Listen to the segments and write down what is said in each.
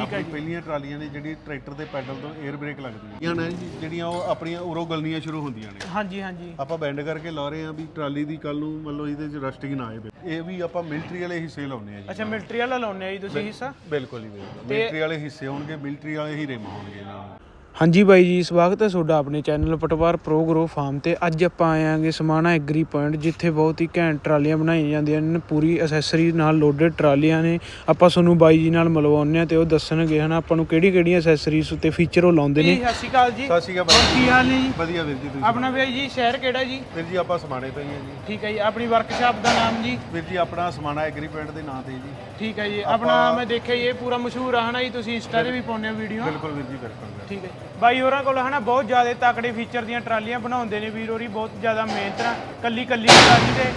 ਆਪਣੀ ਪਹਿਲੀਆਂ ਟਰਾਲੀਆਂ ਨੇ ਜਿਹੜੀ ਟਰੈਕਟਰ ਦੇ ਪੈਡਲ ਤੋਂ 에ਅਰ ਬ੍ਰੇਕ ਲੱਗਦੀਆਂ ਨੇ। ਜੀ। ਜਿਹੜੀਆਂ ਉਹ ਆਪਣੀਆਂ ਉਰੋਂ ਗਲਣੀਆਂ ਸ਼ੁਰੂ ਹੁੰਦੀਆਂ ਨੇ। ਹਾਂਜੀ ਹਾਂਜੀ। ਆਪਾਂ ਬੈਂਡ ਕਰਕੇ ਲਾ ਰਹੇ ਆ ਵੀ ਟਰਾਲੀ ਦੀ ਕੱਲ ਨੂੰ ਮੰਨ ਲਓ ਇਹਦੇ ਚ ਰਸਟਿੰਗ ਨਾ ਆਏ ਇਹ ਵੀ ਆਪਾਂ ਮਿਲਟਰੀ ਵਾਲੇ ਹਿੱਸੇ ਲਾਉਨੇ ਆ ਜੀ। ਅੱਛਾ ਮਿਲਟਰੀ ਵਾਲਾ ਲਾਉਨੇ ਆ ਜੀ ਤੁਸੀਂ ਹਿੱਸਾ? ਬਿਲਕੁਲ ਹੀ ਬਿਲਕੁਲ। ਮਿਲਟਰੀ ਵਾਲੇ ਹਿੱਸੇ ਹੋਣਗੇ ਮਿਲਟਰੀ ਵਾਲੇ ਹੀ ਰਿਮ ਹੋਣਗੇ ਇਹਨਾਂ ਨੂੰ ਹਾਂਜੀ ਬਾਈ ਜੀ ਸਵਾਗਤ ਹੈ ਤੁਹਾਡਾ ਆਪਣੇ channel Patwar pro grow farm ਤੇ। ਅੱਜ ਆਪਾਂ ਆਏ ਆਂਗੇ ਸਮਾਣਾ ਐਗਰੀ ਪੁਆਇੰਟ ਜਿੱਥੇ ਬਹੁਤ ਹੀ ਘੈਂਟ ਟਰਾਲੀਆਂ ਬਣਾਈਆਂ ਜਾਂਦੀਆਂ ਨੇ। ਪੂਰੀ ਅਸੈਸਰੀ ਨਾਲ ਲੋਡਡ ਟਰਾਲੀਆਂ ਨੇ। ਆਪਾਂ ਤੁਹਾਨੂੰ ਬਾਈ ਜੀ ਨਾਲ ਮਿਲਵਾਉਂਦੇ ਆ ਤੇ ਉਹ ਦੱਸਣਗੇ ਹਨਾ ਆਪਾਂ ਨੂੰ ਕਿਹੜੀ ਕਿਹੜੀਆਂ ਅਸੈਸਰੀਜ਼ ਉੱਤੇ ਫੀਚਰ ਉਹ ਲਾਉਂਦੇ ਨੇ। ਸਤਿ ਸ਼੍ਰੀ ਅਕਾਲ ਜੀ। ਸਤਿ ਸ਼੍ਰੀ ਅਕਾਲ ਬਾਈ ਕੀ ਹਾਲ ਨੇ ਜੀ? ਵਧੀਆ ਵੀਰ ਜੀ ਤੁਸੀਂ ਆਪਣਾ ਬਾਈ ਜੀ ਸ਼ਹਿਰ ਕਿਹੜਾ ਜੀ? ਵੀਰ ਜੀ ਆਪਾਂ ਸਮਾਣੇ ਤੋਂ ਹੀ ਆ ਜੀ। ਠੀਕ ਹੈ ਜੀ ਆਪਣੀ ਵਰਕਸ਼ਾਪ ਦਾ ਨਾਮ ਜੀ? ਵੀਰ ਜੀ ਆਪਣਾ ਸਮਾਣਾ ਐਗਰੀ ਪੁਆਇੰਟ ਦੇ ਨਾਂ ਤੇ ਜੀ। ਠੀਕ ਹੈ ਜੀ ਆਪਣਾ ਮੈਂ ਦੇਖਿਆ ਜੀ ਇਹ ਪੂਰਾ ਮਸ਼ਹੂਰ ਆ ਹਨਾ ਜੀ ਤੁਸੀਂ ਇੰਸਟਾ ਤੇ ਵੀ ਪਾਉਂਦੇ ਹੋ ਵੀਡੀਓ ਬਿਲਕੁਲ ਵੀਰ ਜੀ ਬਿਲਕੁਲ। ਠੀਕ ਹੈ ਬਾਈ ਹੋਰਾਂ ਕੋਲ ਹਨਾ ਬਹੁਤ ਜ਼ਿਆਦਾ ਤਕੜੇ ਫੀਚਰ ਦੀਆਂ ਟਰਾਲੀਆਂ ਬਣਾਉਂਦੇ ਨੇ ਵੀਰ ਹੋਰੀ ਬਹੁਤ ਜ਼ਿਆਦਾ ਮਿਹਨਤ ਨਾਲ ਕੱਲੀ ਕੱਲੀ ਟਰਾਲੀ ਤੇ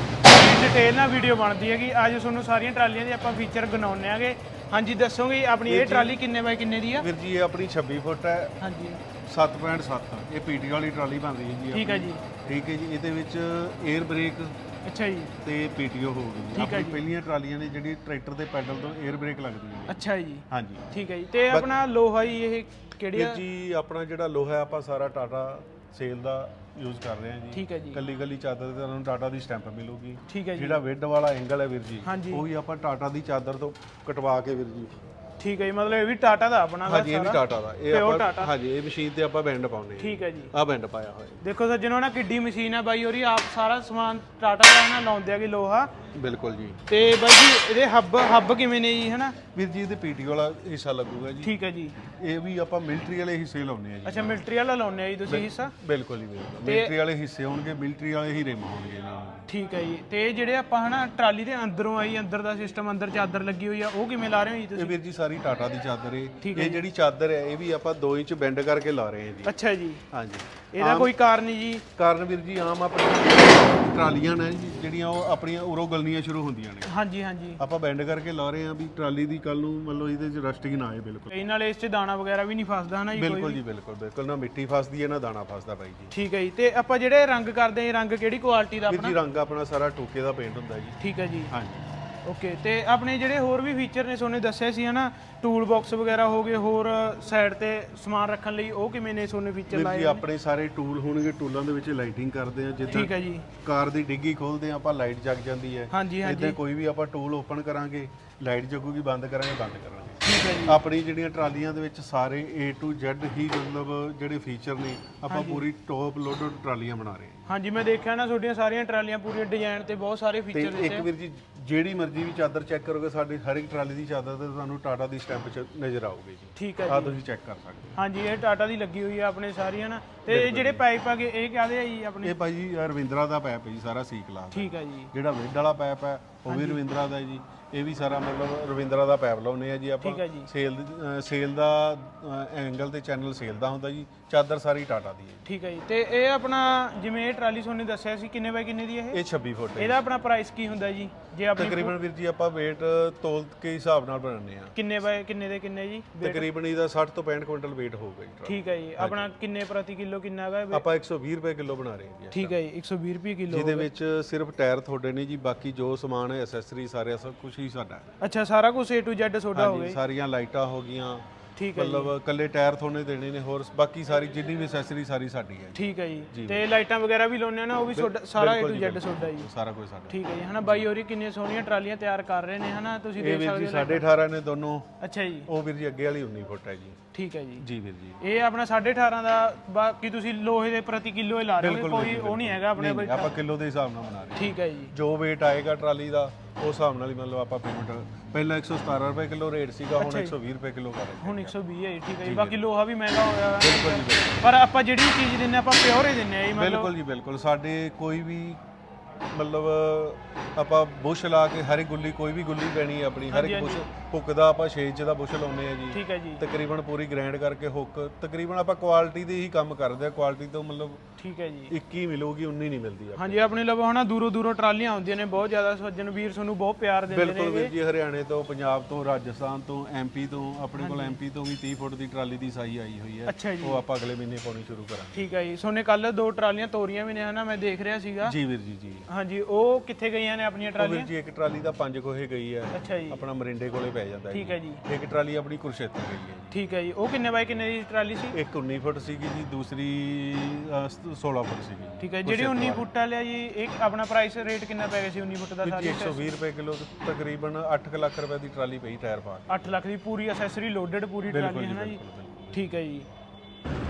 ਡਿਟੇਲ ਨਾਲ ਵੀਡੀਓ ਬਣਦੀ ਹੈਗੀ। ਅੱਜ ਤੁਹਾਨੂੰ ਸਾਰੀਆਂ ਟਰਾਲੀਆਂ ਦੇ ਆਪਾਂ ਫੀਚਰ ਗਨਾਉਂਦੇ ਆਂਗੇ। ਹਾਂਜੀ ਦੱਸੋਗੇ ਆਪਣੀ ਇਹ ਟਰਾਲੀ ਕਿੰਨੇ ਬਾਈ ਕਿੰਨੇ ਦੀ ਆ? ਵੀਰ ਜੀ ਇਹ ਆਪਣੀ 26 ਫੁੱਟ ਹੈ। ਹਾਂਜੀ। 7.7 ਇਹ ਪੀਟੀ ਵਾਲੀ ਟਰਾਲੀ ਬਣਦੀ ਹੈ ਜੀ ਠੀਕ ਹੈ ਜੀ। ਠੀਕ ਹੈ ਜੀ ਇਹਦੇ ਵਿੱਚ 에ਅਰ ਬ੍ਰੇਕ ਅੱਛਾ ਜੀ। ਤੇ ਪੀਟੀਓ ਠੀਕ ਹੈ ਆਪਣੀ ਪਹਿਲੀਆਂ ਟਰਾਲੀਆਂ ਨੇ ਜਿਹੜੀ ਟਰੈਕਟਰ ਦੇ ਪੈਡਲ ਤੋਂ 에ਅਰ ਬ੍ਰੇਕ ਲੱਗਦੀਆਂ ਨੇ ਅੱਛਾ ਜੀ। ਹਾਂਜੀ। ਠੀਕ ਹੈ ਜੀ। ਤੇ ਆਪਣਾ ਲੋਹਾ ਜੀ ਇਹ ਕਿਹੜੀ ਵੀਰ ਆ ਜੀ ਆਪਣਾ ਜਿਹੜਾ ਲੋਹਾ ਹੈ ਆਪਾਂ ਸਾਰਾ ਟਾਟਾ ਸੇਲ ਦਾ ਯੂਜ਼ ਕਰ ਰਹੇ ਹਾਂ ਜੀ। ਠੀਕ ਹੈ ਜੀ। ਕੱਲੀ ਕੱਲੀ ਚਾਦਰ ਤੇ ਤੁਹਾਨੂੰ ਟਾਟਾ ਦੀ ਸਟੈਂਪ ਮਿਲੂਗੀ। ਠੀਕ ਹੈ ਜੀ। ਜਿਹੜਾ ਵਿੱਡ ਵਾਲਾ ਐਂਗਲ ਹੈ ਵੀਰ ਜੀ ਹਾਂਜੀ। ਉਹ ਆਪਾਂ ਟਾਟਾ ਦੀ ਚਾਦਰ ਤੋਂ ਕਟਵਾ ਕੇ ਵੀਰ ਜੀ। ਠੀਕ ਹੈ ਜੀ ਮਤਲਬ ਇਹ ਵੀ ਟਾਟਾ ਦਾ ਆਪਣਾ ਦਾ ਹਾਂਜੀ ਇਹ ਵੀ ਟਾਟਾ ਦਾ। ਇਹ ਆਪਾਂ। ਹਾਂਜੀ ਇਹ ਮਸ਼ੀਨ ਤੇ ਆਪਾਂ ਬੈਂਡ ਪਾਉਨੇ ਠੀਕ ਹੈ ਜੀ। ਆ ਬੈਂਡ ਪਾਇਆ ਹੋਇਆ। ਦੇਖੋ ਸੱਜਣੋ ਨਾ ਕਿੱਡੀ ਮਸ਼ੀਨ ਹੈ ਬਾਈ ਹੋਰੀ ਆਪ ਸਾਰਾ ਸਮਾਨ ਟਾਟਾ ਦਾ ਨਾ ਲਾਉਂਦੇ ਆਗੇ ਲੋਹਾ। ਬਿਲਕੁਲ ਜੀ। ਤੇ ਬਾਈ ਜੀ ਇਹਦੇ ਹੱਬ ਹੱਬ ਕਿਵੇਂ ਨੇ ਜੀ ਹਨਾ? ਵੀਰ ਜੀ ਇਹਦੇ ਪੀਟੀ ਵਾਲਾ ਹਿੱਸਾ ਲੱਗੂਗਾ ਜੀ। ਠੀਕ ਹੈ ਜੀ। ਇਹ ਵੀ ਆਪਾਂ ਮਿਲਟਰੀ ਵਾਲੇ ਹਿੱਸੇ ਲਾਉਨੇ ਆ ਜੀ। ਅੱਛਾ ਮਿਲਟਰੀ ਵਾਲਾ ਲਾਉਂਦੇ ਆ ਜੀ ਤੁਸੀਂ ਹਿੱਸਾ? ਬਿਲਕੁਲ ਬਿਲਕੁਲ। ਮਿਲਟਰੀ ਵਾਲੇ ਹਿੱਸੇ ਹੋਣਗੇ ਮਿਲਟਰੀ ਵਾਲੇ ਹੀ ਰਿਮ ਹੋਣਗੇ ਇਹਨਾਂ ਨੂੰ ਠੀਕ ਹੈ ਜੀ। ਤੇ ਇਹ ਜਿਹੜੇ ਆਪਾਂ ਹਨਾ ਟਰਾਲੀ ਦੇ ਅੰਦਰੋਂ ਆਈ ਅੰਦਰ ਦਾ ਸਿਸਟਮ ਅੰਦਰ ਚਾਦਰ ਲੱਗੀ ਹੋਈ ਆ ਉਹ ਕਿਵੇਂ ਲਾ ਰਹੇ ਹੋ ਜੀ ਇਹ ਤੁਸੀਂ? ਵੀਰ ਜੀ ਸਾਰੀ ਟਾਟਾ ਦੀ ਚਾਦਰ ਹੈ ਠੀਕ ਇਹ ਜਿਹੜੀ ਚਾਦਰ ਹੈ ਇਹ ਵੀ ਆਪਾਂ 2 ਇੰਚ ਬੈਂਡ ਕਰਕੇ ਲਾ ਰਹੇ ਹਾਂ ਜੀ। ਅੱਛਾ ਜੀ। ਹਾਂਜੀ। ਇਹਦਾ ਕੋਈ ਕਾਰਨ ਜੀ? ਕਾਰਨ ਵੀਰ ਜੀ ਆਮ ਆਪਣੀ ਟਰਾਲੀਆਂ ਨੇ ਜੀ ਜਿਹੜੀਆਂ ਉਹ ਆਪਣੀਆਂ ਉਰੋਂ ਗਲਣੀਆਂ ਸ਼ੁਰੂ ਹੁੰਦੀਆਂ ਨੇ। ਹਾਂਜੀ ਹਾਂਜੀ। ਆਪਾਂ ਬੈਂਡ ਕਰਕੇ ਲਾ ਰਹੇ ਹਾਂ ਵੀ ਟਰਾਲੀ ਦੀ ਕੱਲ ਨੂੰ ਮੰਨ ਲਓ ਇਹਦੇ ਚ ਰਸਟਿੰਗ ਨਾ ਆਏ ਬਿਲਕੁਲ। ਇਹ ਨਾਲ ਇਸ 'ਚ ਦਾਣਾ ਵਗੈਰਾ ਵੀ ਨਹੀਂ ਫਸਦਾ ਹਨਾ ਜੀ ਕੋਈ ਬਿਲਕੁਲ ਜੀ ਬਿਲਕੁਲ ਬਿਲਕੁਲ। ਨਾ ਮਿੱਟੀ ਫਸਦੀ ਹੈ ਨਾ ਦਾਣਾ ਫਸਦਾ ਬਾਈ ਜੀ। ਠੀਕ ਹੈ ਜੀ। ਤੇ ਆਪਾਂ ਜਿਹੜੇ ਰੰਗ ਕਰਦੇ ਆ ਰੰਗ ਕਿਹੜੀ ਕੁਆਲਿਟੀ ਦਾ ਵੀਰ ਆਪਣਾ? ਜੀ ਰੰਗ ਆਪਣਾ ਸਾਰਾ ਟੋਕੇ ਦਾ ਪੇਂਟ ਹੁੰਦਾ ਜੀ। ਠੀਕ ਹੈ ਜੀ। ਹਾਂਜੀ। ਓਕੇ ਤੇ ਆਪਣੇ ਜਿਹੜੇ ਹੋਰ ਵੀ ਫੀਚਰ ਨੇ ਸੋਨੇ ਦੱਸਿਆ ਸੀ ਹਨਾ ਟੂਲ ਬਾਕਸ ਵਗੈਰਾ ਹੋ ਗਏ ਹੋਰ ਸਾਈਡ ਤੇ ਸਮਾਨ ਰੱਖਣ ਲਈ ਉਹ ਕਿਵੇਂ ਨੇ ਸੋਨੇ ਫੀਚਰ ਵੀਰ ਲਾਏ ਜੀ ਆਪਣੇ ਸਾਰੇ ਟੂਲ ਹੋਣਗੇ ਟੂਲਾਂ ਦੇ ਵਿੱਚ ਲਾਈਟਿੰਗ ਕਰਦੇ ਆ ਜਿੱਦਾਂ ਠੀਕ ਹੈ ਜੀ। ਕਾਰ ਦੀ ਡਿੱਗੀ ਖੋਲਦੇ ਆ ਆਪਾਂ ਲਾਈਟ ਜਗ ਜਾਂਦੀ ਹੈ। ਹਾਂਜੀ ਕੋਈ ਵੀ ਆਪਾਂ ਟੂਲ ਓਪਨ ਕਰਾਂਗੇ ਲਾਈਟ ਜਗੂਗੀ ਬੰਦ ਕਰਾਂਗੇ ਬੰਦ ਕਰਾਂਗੇ। ਠੀਕ ਹੈ ਜੀ। ਆਪਣੀ ਜਿਹੜੀਆਂ ਟਰਾਲੀਆਂ ਦੇ ਵਿੱਚ ਸਾਰੇ A to Z ਹੀ ਮਤਲਬ ਜਿਹੜੇ ਫੀਚਰ ਨੇ ਆਪਾਂ ਪੂਰੀ ਟੌਪ ਲੋਡਡ ਟਰਾਲੀਆਂ ਬਣਾ ਰਹੇ ਹਾਂ। ਹਾਂਜੀ ਮੈਂ ਦੇਖਿਆ ਨਾ ਤੁਹਾਡੀਆਂ ਸਾਰੀਆਂ ਟਰਾਲੀਆਂ ਪੂਰੀਆਂ ਡਿਜ਼ਾਈਨ ਤੇ ਬਹੁਤ ਸਾਰੇ ਤੇ ਫੀਚਰ ਇੱਕ ਦਿੱਤੇ ਵੀਰ ਜੀ ਜਿਹੜੀ ਮਰਜ਼ੀ ਵੀ ਚਾਦਰ ਚੈੱਕ ਕਰੋਗੇ ਸਾਡੀ ਹਰ ਇੱਕ ਟਰਾਲੀ ਦੀ ਚਾਦਰ ਤੇ ਤੁਹਾਨੂੰ ਟਾਟਾ ਦੀ ਸਟੈਂਪ ਚ ਨਜ਼ਰ ਆਊਗੀ ਜੀ। ਠੀਕ ਹੈ ਆ ਜੀ। ਤੁਸੀਂ ਚੈੱਕ ਕਰ ਸਕਦੇ ਹੋ। ਹਾਂਜੀ ਇਹ ਟਾਟਾ ਦੀ ਲੱਗੀ ਹੋਈ ਆ ਆਪਣੇ ਸਾਰੀਆਂ ਨਾ। ਤੇ ਇਹ ਜਿਹੜੇ ਪਾਈਪ ਆ ਗਏ ਇਹ ਕਾਹਦੇ ਆ ਜੀ ਆਪਣੇ? ਇਹ ਭਾਈ ਜੀ ਰਵਿੰਦਰਾ ਦਾ ਪੈਪ ਹੈ ਜੀ ਸਾਰਾ ਸੀ ਕਲਾਸ ਠੀਕ ਹੈ ਜੀ। ਜਿਹੜਾ ਵਿੱਡ ਵਾਲਾ ਪੈਪ ਹੈ ਉਹ ਵੀ ਰਵਿੰਦਰਾ ਦਾ ਹੈ ਜੀ। ਇਹ ਵੀ ਸਾਰਾ ਮਤਲਬ ਰਵਿੰਦਰਾ ਦਾ ਪੈਪ ਲਾਉਨੇ ਆ ਜੀ ਆਪਾਂ। ਠੀਕ ਹੈ ਜੀ। ਸੇਲ ਸੇਲ ਦਾ ਐਂਗਲ ਤੇ ਚੈਨਲ ਸੇਲ ਦਾ ਹੁੰਦਾ ਜੀ। ਚਾਦਰ ਸਾਰੀ ਟਾਟਾ ਦੀ ਹੈ ਠੀਕ ਹੈ ਜੀ। ਤੇ ਇਹ ਆਪਣਾ ਜਿਵੇਂ ਇਹ ਟਰਾਲੀ ਸੋਨੇ ਦੱਸਿਆ ਸੀ ਕਿੰਨੇ ਬਾਈ ਕਿੰਨੇ ਦੀ ਇਹ? ਇਹ 26 ਫੁੱਟ ਹੈ ਇਹਦਾ ਆਪਣਾ ਪ੍ਰਾਈਸ ਕੀ ਹੁੰਦਾ ਜੀ? ਜੇ ਆਪਣੀ ਤਕਰੀਬਨ ਵੀਰ ਜੀ ਆਪਾਂ weight ਤੋਲ ਕੇ ਹਿਸਾਬ ਨਾਲ ਬਣਾਉਂਦੇ ਆ ਕਿੰਨੇ ਬਾਈ ਕਿੰਨੇ ਦੇ ਕਿੰਨੇ ਜੀ? ਤਕਰੀਬਨ ਇਹਦਾ 60 ਤੋਂ 65 ਕੁਇੰਟਲ weight ਹੋਊਗਾ ਜੀ ਠੀਕ ਹੈ ਜੀ। ਆਪਣਾ ਕਿੰਨੇ ਪ੍ਰਤੀ ਕਿਲੋ ਕਿੰਨਾ ਹੈਗਾ ਇਹ? ਆਪਾਂ 120 ਰੁਪਏ ਕਿਲੋ ਬਣਾ ਰਹੇ ਹਾਂ ਜੀ ਠੀਕ ਹੈ ਜੀ 120 ਰੁਪਏ ਕਿਲੋ ਜਿਹਦੇ ਵਿੱਚ ਸਿਰਫ ਟਾਇਰ ਤੁਹਾਡੇ ਨੇ ਜੀ ਬਾਕੀ ਜੋ ਸਮਾਨ ਹੈ ਐਸੈਸਰੀ ਸਾਰੇ ਸਭ ਕੁਝ ਹੀ ਸਾਡਾ ਹੈ। ਅੱਛਾ ਸਾਰਾ ਕੁਝ A to Z ਸੋਡਾ ਹੋ ਹਾਂਜੀ ਗਿਆ ਸਾਰੀਆਂ ਲਾਈਟਾਂ ਹੋ ਗਈਆਂ ਠੀਕ ਹੈ ਮਤਲਬ ਕੱਲੇ ਟਾਇਰ ਤੁਹਾਨੂੰ ਦੇਣੇ ਨੇ ਹੋਰ ਬਾਕੀ ਸਾਰੀ ਜਿੰਨੀ ਵੀ ਐਸੈਸਰੀ ਸਾਰੀ ਸਾਡੀ ਹੈ ਠੀਕ ਹੈ ਜੀ। ਤੇ ਲਾਈਟਾਂ ਵਗੈਰਾ ਵੀ ਲਾਉਂਦੇ ਆ ਨਾ ਉਹ ਵੀ ਸੋਡਾ ਸਾਰਾ A to Z ਸੋਡਾ ਜੀ। ਸਾਰਾ ਕੁਝ ਸਾਡਾ। ਠੀਕ ਹੈ ਜੀ ਹਨਾ ਬਾਈ ਹੋਰੀ ਕਿੰਨੀਆਂ ਸੋਹਣੀਆਂ ਟਰਾਲੀਆਂ ਤਿਆਰ ਕਰ ਰਹੇ ਨੇ ਹਨਾ ਤੁਸੀਂ ਇਹ ਦੇਖ ਵੀਰ ਸਕਦੇ ਜੀ ਹੋ 18.5 ਨੇ ਦੋਨੋਂ। ਅੱਛਾ ਜੀ। ਉਹ ਵੀਰ ਜੀ ਅੱਗੇ ਵਾਲੀ 19 ਫੁੱਟ ਹੈ ਜੀ। ਠੀਕ ਹੈ ਜੀ। ਜੀ ਵੀਰ ਜੀ। ਇਹ ਆਪਣਾ 18.5 ਦਾ ਬਾਕੀ ਤੁਸੀਂ ਲੋਹੇ ਦੇ ਪ੍ਰਤੀ ਕਿਲੋ ਹੀ ਲਾ ਰਹੇ ਹੋ ਕੋਈ ਉਹ ਨਹੀਂ ਹੈਗਾ ਆਪਣੇ ਕੋਲ। ਆਪਾਂ ਕਿਲੋ ਦੇ ਹਿਸਾਬ ਨਾਲ ਬਣਾ ਰਹੇ ਹਾਂ। ਠੀਕ ਹੈ ਜੀ। ਜੋ weight ਆਏਗਾ ਟਰਾਲੀ ਦਾ ਉਸ ਹਿਸਾਬ ਨਾਲ ਹੀ ਮਤਲਬ ਆਪਾਂ ਪੇਮੈਂਟ ਪਹਿਲਾਂ 117 ਰੁਪਏ ਕਿਲੋ ਰੇਟ ਸੀਗਾ ਹੁਣ 120 ਰੁਪਏ ਕਿਲੋ ਕਰ ਰਹੇ ਹੁਣ 120 ਹੈ ਜੀ ਠੀਕ ਹੈ ਜੀ। ਬਾਕੀ ਲੋਹਾ ਵੀ ਮਹਿੰਗਾ ਹੋਇਆ ਹੋਇਆ ਹੈ। ਪਰ ਆਪਾਂ ਜਿਹੜੀ ਚੀਜ਼ ਦਿੰਨੇ ਆਪਾਂ ਪਿਓਰ ਹੀ ਦਿੰਨੇ ਆ ਜੀ ਮਤਲਬ। ਬਿਲਕੁਲ ਜੀ ਬਿਲਕੁਲ। ਸਾਡੇ ਕੋਈ ਵੀ ਮਤਲਬ ਆਪਾਂ ਬੁਸ਼ ਲਾ ਕੇ ਹਰ ਇੱਕ ਗੁੱਲੀ ਕੋਈ ਵੀ ਗੁੱਲੀ ਪੈਣੀ ਹੈ ਆਪਣੀ ਹਰ ਇੱਕ ਬੁਸ਼ ਹੁੱਕ ਦਾ ਆਪਾਂ 6 ਇੰਚ ਦਾ ਬੁਸ਼ ਲਾਉਂਦੇ ਆ ਜੀ। ਠੀਕ ਹੈ ਜੀ। ਤਕਰੀਬਨ ਪੂਰੀ ਗ੍ਰਾਈਂਡ ਕਰਕੇ ਹੁੱਕ ਤਕਰੀਬਨ ਆਪਾਂ ਕੁਆਲਿਟੀ ਦੀ ਹੀ ਕੰਮ ਕਰਦੇ ਆ ਕੁਆਲਿਟੀ ਤੋਂ ਮਤਲਬ ਠੀਕ ਹੈ ਜੀ। 21 ਮਿਲੂਗੀ 19 ਨਹੀਂ ਮਿਲਦੀ ਆ ਹਾਂਜੀ ਆਪਣੇ ਲਵੋ ਹਨਾ ਦੂਰੋਂ ਦੂਰੋਂ ਟਰਾਲੀਆਂ ਆਉਂਦੀਆਂ ਨੇ ਬਹੁਤ ਜ਼ਿਆਦਾ ਸੱਜਣ ਵੀਰ ਤੁਹਾਨੂੰ ਬਹੁਤ ਪਿਆਰ ਦਿੰਦੇ ਬਿਲਕੁਲ ਨੇ ਵੀਰ ਜੀ ਹਰਿਆਣੇ ਤੋਂ ਪੰਜਾਬ ਤੋਂ ਰਾਜਸਥਾਨ ਤੋਂ ਐਮਪੀ ਤੋਂ ਆਪਣੇ ਕੋਲ ਐਮਪੀ ਤੋਂ ਵੀ 30 ਫੁੱਟ ਦੀ ਟਰਾਲੀ ਦੀ ਸਾਈ ਆਈ ਹੋਈ ਹੈ। ਉਹ ਆਪਾਂ ਅਗਲੇ ਮਹੀਨੇ ਪਾਉਣੀ ਸ਼ੁਰੂ ਕਰਾਂਗੇ। ਠੀਕ ਹੈ ਜੀ। ਸੋਨੇ ਕੱਲ ਦੋ ਟਰਾਲੀਆਂ ਤੋਰੀਆਂ ਵੀ ਨੇ ਹਨਾ ਮੈਂ ਦੇਖ ਰਿਹਾ ਸੀਗਾ। ਜੀ ਵੀਰ ਜੀ ਜੀ। ਹਾਂਜੀ ਉਹ ਕਿੱਥੇ ਗਈਆਂ ਨੇ ਆਪਣੀਆਂ ਉਹ ਵੀਰ ਟਰਾਲੀਆਂ? ਜੀ ਇੱਕ ਟਰਾਲੀ ਦਾ ਪੰਜ ਕੋਹੇ ਗਈ ਹੈ। ਅੱਛਾ ਜੀ। ਆਪਣਾ ਮਰਿੰਡੇ ਕੋਲੇ ਪੈ ਜਾਂਦਾ ਠੀਕ ਹੈ ਜੀ। ਇੱਕ ਟਰਾਲੀ ਆਪਣੀ ਕੁਰਸ਼ੇਤਰ ਗਈ ਹੈ ਠੀਕ ਹੈ ਜੀ। ਉਹ ਕਿੰਨੇ ਬਾਈ ਕਿੰਨੇ ਦੀ ਟਰਾਲੀ ਸੀ? ਇੱਕ 19 ਫੁੱਟ ਸੀਗੀ ਜੀ ਦੂਸਰੀ 16 ਫੁੱਟ ਸੀਗੀ। ਜੀ। ਠੀਕ ਹੈ ਜਿਹੜੀ 19 ਫੁੱਟ ਵਾਲੀ ਆ ਜੀ ਇੱਕ ਆਪਣਾ ਪ੍ਰਾਈਸ ਰੇਟ ਕਿੰਨਾ ਪੈ ਗਿਆ ਸੀ 19 ਫੁੱਟ ਦਾ ਵੀਰ ਜੀ ਸਾਰੀ 120 ਰੁਪਏ ਕਿਲੋ ਤਕਰੀਬਨ 8 ਲੱਖ ਰੁਪਏ ਦੀ ਟਰਾਲੀ ਪਈ ਟਾਇਰ ਪਾ ਕੇ। 8 ਲੱਖ ਦੀ ਪੂਰੀ ਅਸੈਸਰੀ ਲੋਡਡ ਪੂਰੀ ਟਰਾਲੀ ਹੈ ਨਾ ਜੀ। ਠੀਕ ਹੈ ਜੀ।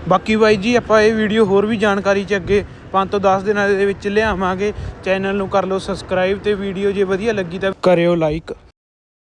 ਬਾਕੀ ਬਾਈ ਜੀ ਆਪਾਂ ਇਹ ਵੀਡੀਓ ਹੋਰ ਵੀ ਜਾਣਕਾਰੀ ਚ ਅੱਗੇ 5 ਤੋਂ 10 ਦਿਨਾਂ ਦੇ ਵਿੱਚ ਲਿਆਵਾਂਗੇ। ਚੈਨਲ ਨੂੰ ਕਰ ਲਓ ਸਬਸਕ੍ਰਾਈਬ ਤੇ ਵੀਡੀਓ ਜੇ ਵਧੀਆ ਲੱਗੀ ਤਾਂ ਕਰਿਓ ਲਾਈਕ